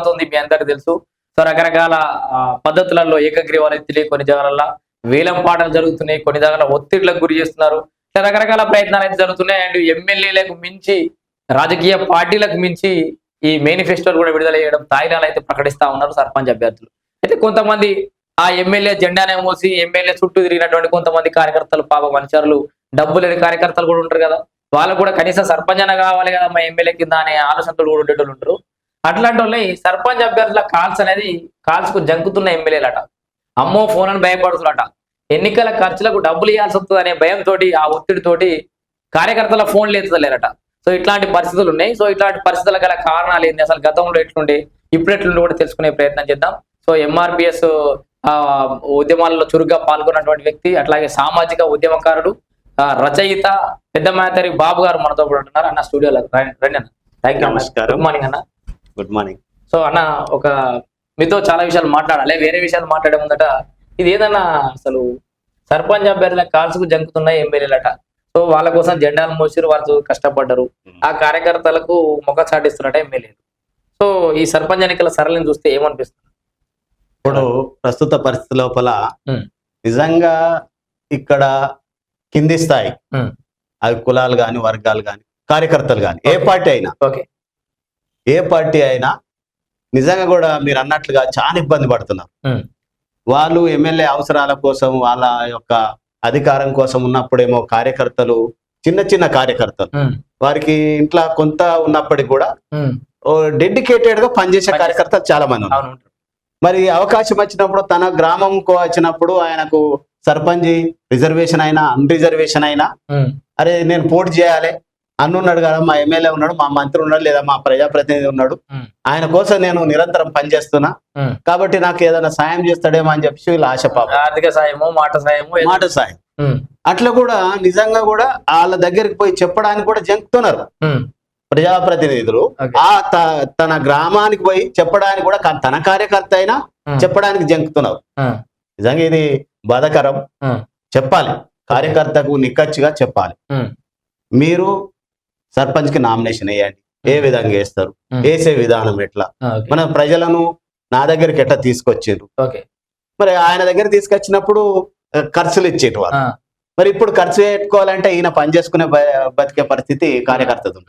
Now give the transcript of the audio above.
అవుతుంది మీ అందరికి తెలుసు. సో రకరకాల పద్ధతులలో ఏకగ్రీవాలు ఎత్తిలి కొన్ని జాగాలలో వేలం పాటలు జరుగుతున్నాయి కొన్ని జాగాల ఒత్తిడిలకు గురి చేస్తున్నారు. ఇట్లా రకరకాల ప్రయత్నాలు అయితే జరుగుతున్నాయి. అండ్ ఎమ్మెల్యేలకు మించి రాజకీయ పార్టీలకు మించి ఈ మేనిఫెస్టోలు కూడా విడుదల చేయడం తాయిలాలు అయితే ప్రకటిస్తా ఉన్నారు సర్పంచ్ అభ్యర్థులు. అయితే కొంతమంది ఆ ఎమ్మెల్యే జెండానే మోసి ఎమ్మెల్యే చుట్టూ తిరిగినటువంటి కొంతమంది కార్యకర్తలు పాప మనుషులు డబ్బు లేని కార్యకర్తలు కూడా ఉంటారు కదా. వాళ్ళకు కూడా కనీసం సర్పంచ్ అన్న కావాలి కదా మా ఎమ్మెల్యే కింద అనే ఆలోచనలు కూడా ఉండేటోళ్ళు ఉంటారు. అట్లాంటి వాళ్ళని సర్పంచ్ అభ్యర్థుల కాల్స్ అనేది కాల్స్కు జంకుతున్న ఎమ్మెల్యేలట. అమ్మో ఫోన్ అని భయపడుతున్నట. ఎన్నికల ఖర్చులకు డబ్బులు ఇవ్వాల్సి వస్తుంది అనే భయంతో ఆ ఒత్తిడితోటి కార్యకర్తల ఫోన్లు ఎత్తుతలేరట. సో ఇట్లాంటి పరిస్థితులు ఉన్నాయి. సో ఇట్లాంటి పరిస్థితుల గల కారణాలు ఏంటి అసలు గతంలో ఎట్లుండే? ఇప్పుడు ఎట్లుండే కూడా తెలుసుకునే ప్రయత్నం చేద్దాం. సో ఎంఆర్పిఎస్ ఉద్యమాలలో చురుగ్గా పాల్గొన్నటువంటి వ్యక్తి అట్లాగే సామాజిక ఉద్యమకారుడు రచయిత పెద్ద మేతరి బాబు గారు మనతో పాటు ఉంటున్నారు అన్న స్టూడియోలో రండి రండి అన్న. థ్యాంక్ యూ నమస్కారం. గుడ్ మార్నింగ్ అన్న. Good morning. సో అన్న ఒక మీతో చాలా విషయాలు మాట్లాడాలి వేరే విషయాలు మాట్లాడే ముందట ఇది ఏదన్నా అసలు సర్పంచ్ అభ్యర్థుల కాల్స్కు జంకుతున్నాయి ఎమ్మెల్యేలట సో వాళ్ళ కోసం జెండాలు మోసిరు వాళ్ళు కష్టపడ్డారు. ఆ కార్యకర్తలకు మొక్క చాటిస్తున్నట్ట ఎమ్మెల్యేలు సో ఈ సర్పంచ్ ఎన్నికల సరళిని చూస్తే ఏమనిపిస్తుంది? ఇప్పుడు ప్రస్తుత పరిస్థితి లోపల. నిజంగా ఇక్కడ కింది స్థాయి. అవి కులాలు గాని వర్గాలు గాని కార్యకర్తలు గాని ఏ పార్టీ అయినా ఓకే. ఏ పార్టీ అయినా నిజంగా కూడా మీరు అన్నట్లుగా చాలా ఇబ్బంది పడుతున్నారు. వాళ్ళు ఎమ్మెల్యే అవసరాల కోసం వాళ్ళ యొక్క అధికారం కోసం ఉన్నప్పుడేమో కార్యకర్తలు చిన్న చిన్న కార్యకర్తలు. వారికి ఇంట్లో కొంత ఉన్నప్పటికీ కూడా డెడికేటెడ్గా పనిచేసే కార్యకర్తలు చాలా మంది మరి అవకాశం వచ్చినప్పుడు తన గ్రామంకు వచ్చినప్పుడు ఆయనకు సర్పంచ్ రిజర్వేషన్ అయినా అన్ రిజర్వేషన్ అయినా అరే నేను పోటీ చేయాలి అన్నున్నాడు కదా మా ఎమ్మెల్యే ఉన్నాడు మా మంత్రి ఉన్నాడు లేదా మా ప్రజాప్రతినిధి ఉన్నాడు. ఆయన కోసం నేను నిరంతరం పనిచేస్తున్నా. కాబట్టి నాకు ఏదైనా సాయం చేస్తాడేమో అని చెప్పి వీళ్ళ ఆశ ఆర్థిక సాయము మాట సాయము మాట సాయం. అట్లా కూడా నిజంగా కూడా వాళ్ళ దగ్గరికి పోయి చెప్పడానికి కూడా జంకుతున్నారు. ప్రజాప్రతినిధులు. ఆ తన గ్రామానికి పోయి చెప్పడానికి కూడా తన కార్యకర్త అయినా చెప్పడానికి జంకుతున్నారు. నిజంగా ఇది బాధాకరం. చెప్పాలి. కార్యకర్తకు నిక్కచ్చిగా చెప్పాలి. మీరు సర్పంచ్కి నామినేషన్ వేయండి. ఏ విధంగా వేస్తారు. వేసే విధానం ఎట్లా. మన ప్రజలను నా దగ్గరికి ఎట్లా తీసుకొచ్చారు మరి ఆయన దగ్గర తీసుకొచ్చినప్పుడు ఖర్చులు ఇచ్చేటి మరి ఇప్పుడు ఖర్చు పెట్టుకోవాలంటే ఈయన పని చేసుకునే బతికే పరిస్థితి కార్యకర్తది.